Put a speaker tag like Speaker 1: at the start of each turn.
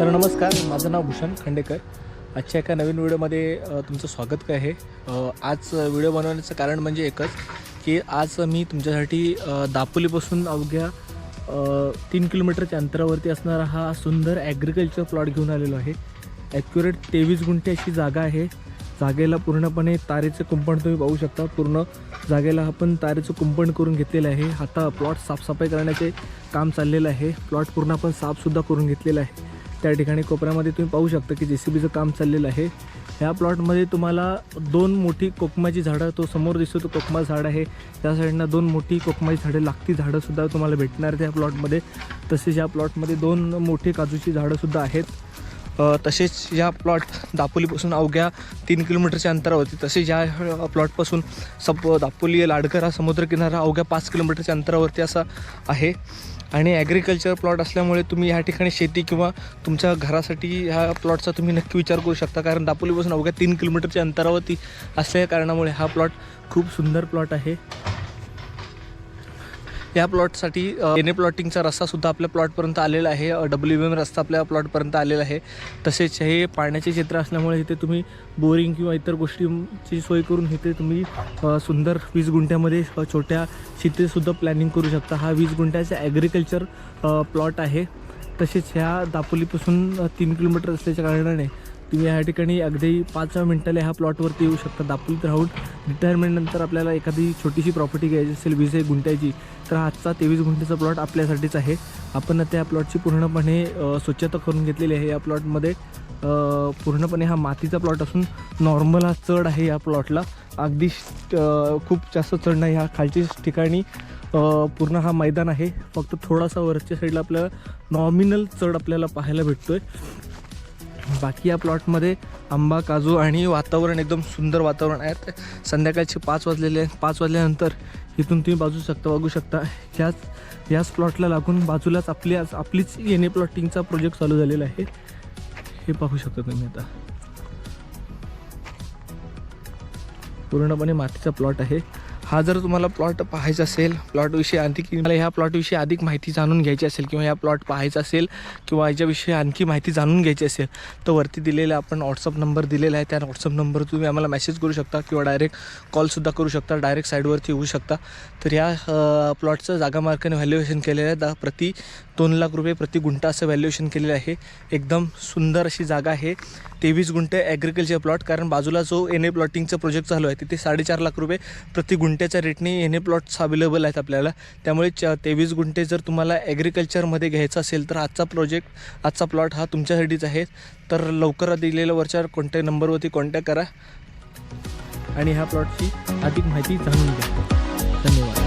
Speaker 1: तर नमस्कार माझं नाव भूषण खांडेकर. आजच्या एका नवीन व्हिडिओमध्ये तुमचं स्वागत काय आहे आज व्हिडिओ बनवण्याचं कारण म्हणजे एकच की आज मी तुमच्यासाठी दापोलीपासून अवघ्या तीन किलोमीटरच्या अंतरावरती असणारा हा सुंदर ॲग्रिकल्चर प्लॉट घेऊन आलेलो आहे. ॲक्युरेट तेवीस गुंठे अशी जागा आहे. जागेला पूर्णपणे तारेचं कुंपण तुम्ही पाहू शकता. पूर्ण जागेला आपण तारेचं कुंपण करून घेतलेलं आहे. आता प्लॉट साफसफाई करण्याचे काम चाललेलं आहे. प्लॉट पूर्ण आपण साफसुद्धा करून घेतलेलं आहे. त्या ठिकाणी कोपऱ्यामध्ये तुम्ही पाहू शकता की जे सी बीचं काम चाललेलं आहे. ह्या प्लॉटमध्ये तुम्हाला दोन मोठी कोकमाची झाडं तो समोर दिसतो तो कोकमा झाड आहे. त्या साईडनं दोन मोठी कोकमाची झाडं लागती झाडंसुद्धा तुम्हाला भेटणार त्या प्लॉटमध्ये. तसेच या प्लॉटमध्ये दोन मोठी काजूची झाडंसुद्धा आहेत. तसेच या प्लॉट दापोलीपासून अवघ्या तीन किलोमीटरच्या अंतरावरती तसेच या प्लॉटपासून सप दापोली लाडकर हा समुद्रकिनारा अवघ्या पाच किलोमीटरच्या अंतरावरती असा आहे. आणि ॲग्रिकल्चर प्लॉट असल्यामुळे तुम्ही ह्या ठिकाणी शेती किंवा तुमच्या घरासाठी ह्या प्लॉटचा तुम्ही नक्की विचार करू शकता. कारण दापोलीपासून अवघ्या तीन किलोमीटरच्या अंतरावरती असल्या कारणामुळे हा प्लॉट खूप सुंदर प्लॉट आहे. या प्लॉटसाठी एन ए प्लॉटिंगचा रस्तासुद्धा आपल्या प्लॉटपर्यंत आलेला आहे. डब्ल्यू एम रस्ता आपल्या प्लॉटपर्यंत आलेला आहे. तसेच हे पाण्याचे क्षेत्र असल्यामुळे इथे तुम्ही बोरिंग किंवा इतर गोष्टींची सोय करून इथे तुम्ही सुंदर वीस गुंठ्यामध्ये छोट्या शेतीसुद्धा प्लॅनिंग करू शकता. हा वीस गुंठ्याचा ॲग्रिकल्चर प्लॉट आहे. तसेच ह्या दापोलीपासून तीन किलोमीटर असल्याच्या कारणाने तुम्ही या ठिकाणी अगदी पाच मिनटाला ह्या प्लॉटवरती येऊ शकता. दापोलीत राहून रिटायरमेंटनंतर आपल्याला एखादी छोटीशी प्रॉपर्टी घ्यायची असेल वीस एक गुंठ्याची तर आजचा तेवीस गुंठ्याचा प्लॉट आपल्यासाठीच आहे. आपण त्या प्लॉटची पूर्णपणे स्वच्छता करून घेतलेली आहे. या प्लॉटमध्ये पूर्णपणे हा मातीचा प्लॉट असून नॉर्मल हा चढ आहे या प्लॉटला अगदी खूप जास्त चढ नाही. ह्या खालची ठिकाणी पूर्ण हा मैदान आहे. फक्त थोडासा वरच्या साईडला आपल्याला नॉमिनल चढ आपल्याला पाहायला भेटतो आहे बाकी या प्लॉटमध्ये आंबा काजू आणि वातावरण एकदम सुंदर वातावरण आहे. संध्याकाळचे पाच वाजलेले आहेत. पाच वाजल्यानंतर इथून तुम्ही बाजू शकता बघू शकता. ह्याच याच प्लॉटला लागून बाजूलाच आपली आपलीच एन ए प्लॉटिंगचा प्रोजेक्ट चालू झालेला आहे. हे पाहू शकता तुम्ही आता. पूर्णपणे मातीचा प्लॉट आहे. हा जर तुम्हाला प्लॉट पाहायचा असेल प्लॉटविषयी आणखी मला ह्या प्लॉटविषयी अधिक माहिती जाणून घ्यायची असेल किंवा ह्या प्लॉट पाहायचा असेल किंवा याच्याविषयी आणखी माहिती जाणून घ्यायची असेल तर वरती दिलेला आपण व्हॉट्सअप नंबर दिलेला आहे. त्या व्हॉट्सअप नंबर तुम्ही आम्हाला मेसेज करू शकता किंवा डायरेक्ट कॉलसुद्धा करू शकता. डायरेक्ट साईडवरती येऊ शकता. तर या प्लॉटचं जागा मार्काने व्हॅल्युएशन केलेलं आहे. दा प्रति दोन लाख रुपये प्रति गुंठा असं व्हॅल्युएशन केलेलं आहे. एकदम सुंदर अशी जागा आहे. तेवीस गुंठे ॲग्रिकल्चर प्लॉट कारण बाजूला जो एन ए प्लॉटिंगचं प्रोजेक्ट चालू आहे तिथे साडेचार लाख रुपये प्रति गुंठ्याच्या रेटने एन ए प्लॉट्स अवेलेबल आहेत आपल्याला. त्यामुळे च तेवीस गुंठे जर तुम्हाला ॲग्रिकल्चरमध्ये घ्यायचं असेल तर आजचा प्रोजेक्ट आजचा प्लॉट हा तुमच्यासाठीच आहे. तर लवकर दिलेल्या वरच्या कॉन्टॅक्ट नंबरवरती कॉन्टॅक्ट करा. आणि ह्या प्लॉटची अधिक माहिती जाणून घ्या. धन्यवाद.